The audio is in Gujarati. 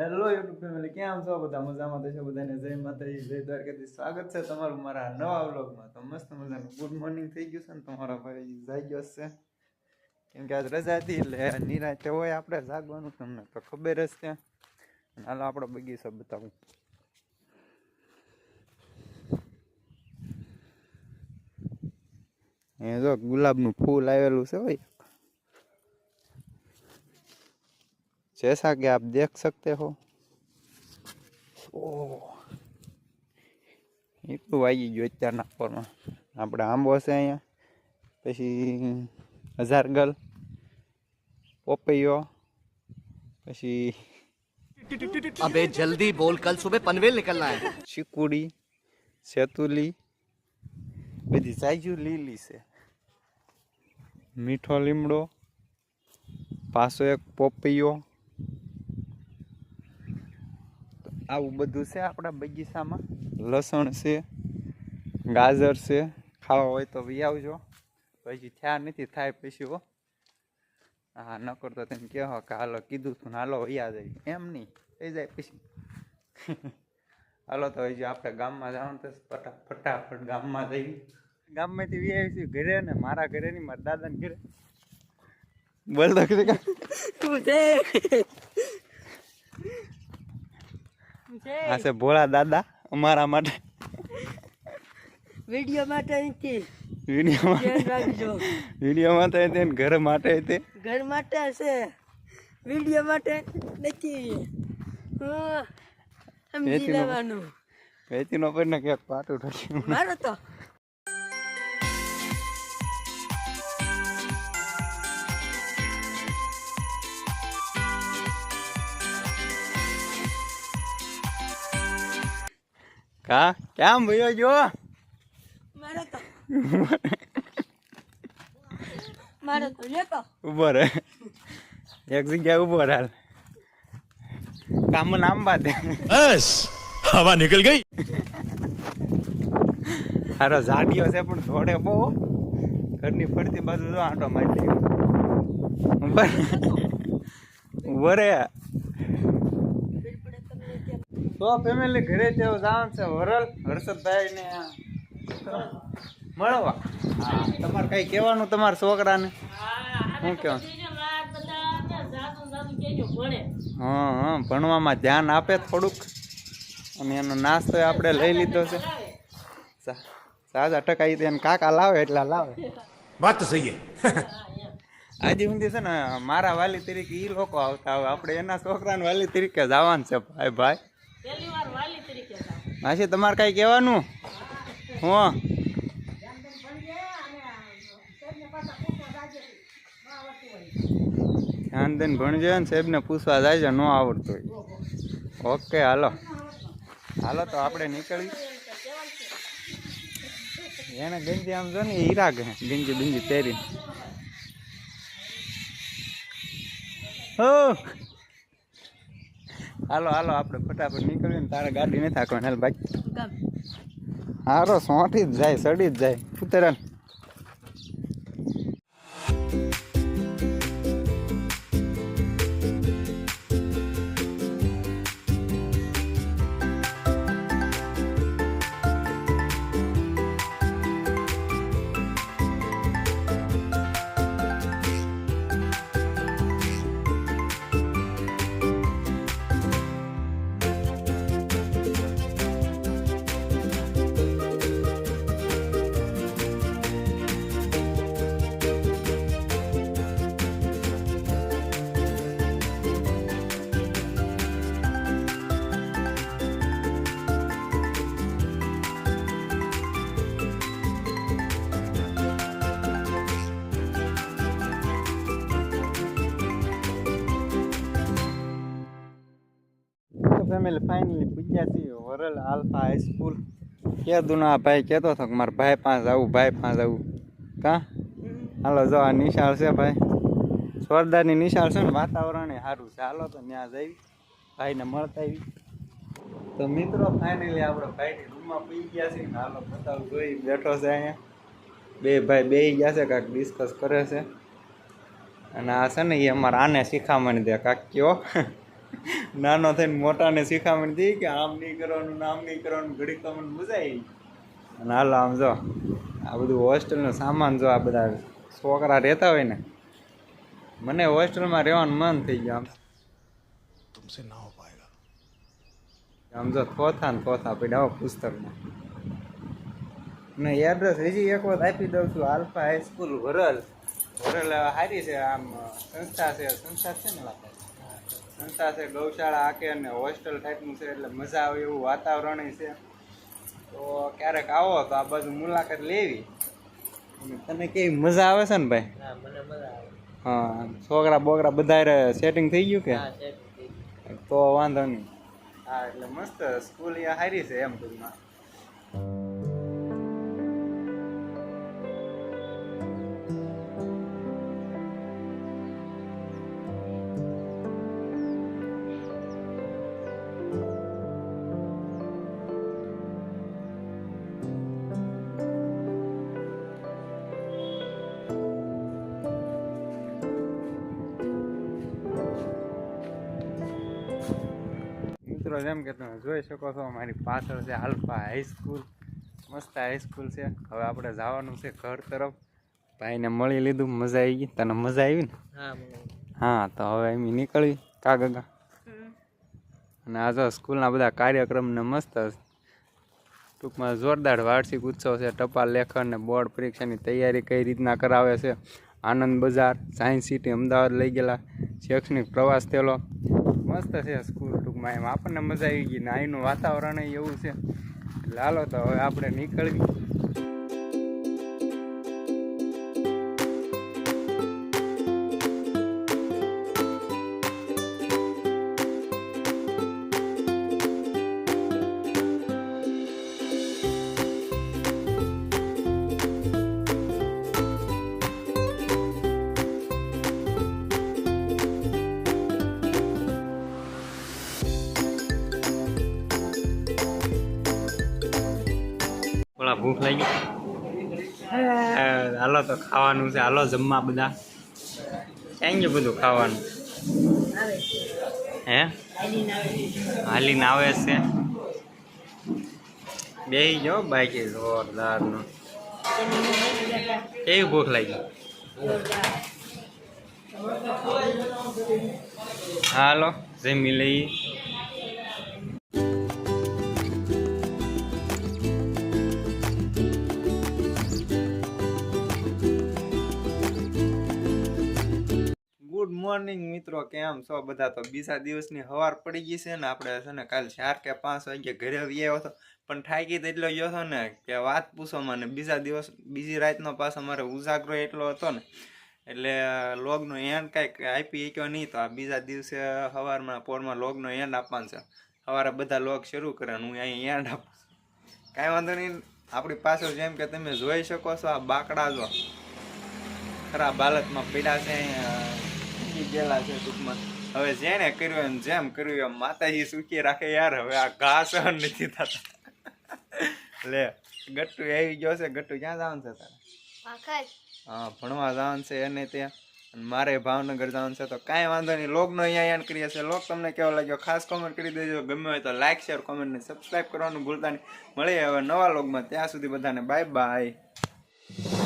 હેલો યુટ્યુબ ફેમિલી કેમ છો બધા? મજામાં તો છો બધાને? જય માતાજી, જય દ્વારકાથી સ્વાગત છે તમારું મારા નવા વ્લોગમાં. તો મસ્ત મજાનું. ગુડ મોર્નિંગ થઈ ગયું છે ને તમારા ભાઈ? જાગ્યો ગયો છે. કેમ કે આજ રજા હતી એટલે નિરાતે હોય આપણે જાગવાનું તમને તો ખબર જ છે. હાલો આપણો બગીચો બતાવું. એ જો ગુલાબનું ફૂલ આવેલું છે ભાઈ. जैसा कि आप देख सकते हो ઓહ એટલું આવી ગયું અત્યારના પરમાં આપણે આંબો છે અહીંયા પછી હજારગલ પોપૈયો પછી अबे जल्दी बोल कल सुबह पनवेल निकलना है ચીકુડી સેતુલી બધી સાઈજુ લીલી છે મીઠો લીમડો પાછો એક પોપૈયો આવું બધું છે આપણા બગીચામાં. લસણ છે, ગાજર છે, ખાવા હોય તો વી આવજો. પછી થયા નથી, થાય પછી હો. હા નકર તો તેમ કહો કે હાલો, કીધું તું હાલો, વૈયા જાય. એમ નહીં થઈ જાય પછી. હાલો, તો હજી આપણે ગામમાં જવાનું તો ફટા, ફટાફટ ગામમાં જઈ ગામમાંથી વી આવી છું ઘરે ને મારા ઘરે ની મારા દાદાને ઘરે. બોલ તો ખરી કાં? આ છે ભોળા દાદા અમારા માટે. વીડિયો માટે નથી વિડીયોમાં માટે. રાખજો. વીડિયો માટે તે ઘર માટે તે ઘર માટે છે વીડિયો માટે નથી. સમજી લેવાનું. વેચીનો પર ને ક્યાંક પાટું ઠોક્યું મારો તો હા? કેમ ભયો જો મારે તો. મારો તો લેકો ઊભો રે એક જગ્યાએ ઊભો હાલ કામ નામ બાદ. બસ. હવા નીકળ ગઈ. હારો જાડ્યો છે પણ થોડે બહુ. ઘરની ફરતી બાજુ જો આંટો મારી ઉભરે તો ફેમિલી ઘરે તેઓ જવાનું છે વરલ હર્ષદભાઈ ને મળવા તમારે કઈ કહેવાનું તમારા છોકરાને? શું કહેવાનું? હા હા ભણવામાં ધ્યાન આપે થોડુંક. અને એનો નાસ્તો આપણે લઈ લીધો છે. સાજ અટકાઈ દે કાકા લાવે એટલા લાવે. વાત સહી આજે સુધી છે ને મારા વાલી તરીકે એ લોકો આવતા આવે આપણે એના છોકરાને વાલી તરીકે જવાનું છે ભાઈ ભાઈ. માસી, તમારે કઈ કહેવાનું? હું. ધ્યાન દઈને ભણજો ને, સાહેબને પૂછવા જાય ન આવડતું હોય. ઓકે, હાલો. હાલો, તો આપણે નીકળી એને ગંજી આમ જો ને હીરા ગે ગંજી બિંજી પહેરી હો. હાલો હાલો આપણે ફટાફટ નીકળીને તારે ગાડી નથી હાંકવાની. હાલ બાકી હારો સોંઠી જ જાય સડી જ જાય. ઉતરણ ફેમિલી ફાઇનલી પૂજ્યા છીએ. વરલ આલ્ફા હાઈસ્કૂલ કે દુના ભાઈ કહેતો હતો કે મારા ભાઈ પાંચ આવું, ભાઈ પાંચ આવું. કા? હાલો, જો આ નિશાળ છે ભાઈ. જોરદારની નિશાળ છે ને, વાતાવરણ સારું છે. હાલો, તો ત્યાં જઈ ભાઈને મળતા આવી. તો મિત્રો ફાઇનલી આપણે ભાઈની રૂમમાં પી ગયા છે હાલો, બતાવું, જોઈ બેઠો છે અહીંયા. બે ભાઈ બે ગયા છે, કાંઈક ડિસ્કસ કરે છે. અને આ છે ને, એ અમારે આને શીખામણી દે કાંક કયો. નાનો થઈને મોટાને શીખામણ થઈ કે આમ નહીં કરવાનું આમ નહીં કરવાનું ઘડીક તમને બુજાય અને હાલો આમ જો આ બધું હોસ્ટેલનો સામાન જો આ બધા છોકરા રહેતા હોય ને મને હોસ્ટેલમાં રહેવાનું મન થઈ ગયું આમ. તુમસે ના હો પાએગા આમ જો થોથા ને થોથા પડ્યા આવો પુસ્તકમાં. ને એડ્રેસ હજી એક વખત આપી દઉં છું આલ્ફા હાઈસ્કૂલ વરલ. વરલ હારી છે આમ સંસ્થા છે સંસ્થા છે ને સંસ્થા છે ગૌશાળા આકે અને હોસ્ટેલ ટાઈપનું છે એટલે મજા આવે એવું વાતાવરણ છે. તો ક્યારેક આવો તો આ બાજુ મુલાકાત લેવી. અને તને કેવી મજા આવે છે ને ભાઈ? હા છોકરા બોકરા બધા સેટિંગ થઈ ગયું કે? તો વાંધો નહીં. હા એટલે મસ્ત સ્કૂલ અહીંયા સારી છે એમ ટૂંકમાં. મિત્રો જેમ કે તમે જોઈ શકો છો મારી પાછળ છે આલ્ફા હાઈસ્કૂલ મસ્ત હાઈસ્કૂલ છે. હવે આપણે જવાનું છે ઘર તરફ. ભાઈને મળી લીધું મજા આવી ગઈ. તને મજા આવી ને? હા હા તો હવે એમ નીકળી. કા ગગા? અને આ જો સ્કૂલના બધા કાર્યક્રમને મસ્ત ટૂંકમાં જોરદાર વાર્ષિક ઉત્સવ છે. ટપાલ લેખન ને બોર્ડ પરીક્ષાની તૈયારી કઈ રીતના કરાવે છે? આનંદ બજાર સાયન્સ સિટી અમદાવાદ લઈ ગયેલા શૈક્ષણિક પ્રવાસ થયેલો મસ્ત છે સ્કૂલ. ટૂંકમાં એમ આપણને મજા આવી ગઈ ને અહીંનું વાતાવરણ એવું છે. લાલો તો હવે આપણે નીકળવી. થોડા ભૂખ લાગી હાલો તો ખાવાનું છે. હાલો જમવા બધા. ક્યાં ગયું બધું ખાવાનું? હે? હાલીને આવે છે. બેહી જાઓ બાઈકે જોરદારનું. કેવી ભૂખ લાગી? હાલો જમી લઈએ. મોર્નિંગ મિત્રો. કેમ છો બધા? તો બીજા દિવસની હવાર પડી ગઈ છે ને આપણે છે ને કાલ ચાર કે પાંચ વાગે ઘરે આવી આવ્યો હતો. પણ થાકી એટલો ગયો હતો ને કે વાત પૂછો મને. બીજા દિવસ, બીજી રાતનો પાછો મારે ઉજાગરો એટલો હતો ને. એટલે લોગનો એન્ડ કાંઈક આપી શક્યો નહીં તો આ બીજા દિવસે સવારમાં પોરમાં લોગનો એન્ડ આપવાનો છે. સવારે બધા લોગ શરૂ કરે હું અહીં એન્ડ આપું કાંઈ વાંધો નહીં. આપણી પાછળ જેમ કે તમે જોઈ શકો છો આ બાકડા જો. ખરાબ હાલતમાં પીડા છે મૂકી ગયેલા છે ટૂંકમાં. હવે જેને કર્યું એમ જેમ કર્યું એમ માતાજી સુખી રાખે યાર હવે આ ઘા સહન નથી થતા. લે ગટ્ટુ આવી ગયો છે ગટ્ટુ ક્યાં જવાનું છે તારે? હા ભણવા જવાનું છે એને ત્યાં. અને મારે ભાવનગર જવાનું છે તો કાંઈ વાંધો નહીં. લોગનો અહીંયા યાન કરીએ છીએ. લોગ તમને કેવો લાગ્યો? ખાસ કોમેન્ટ કરી દેજો. ગમે હોય તો લાઇક શેર કોમેન્ટ ને સબસ્ક્રાઈબ કરવાનું ભૂલતા નહીં. મળીએ હવે નવા લોગમાં. ત્યાં સુધી બધાને બાય બાય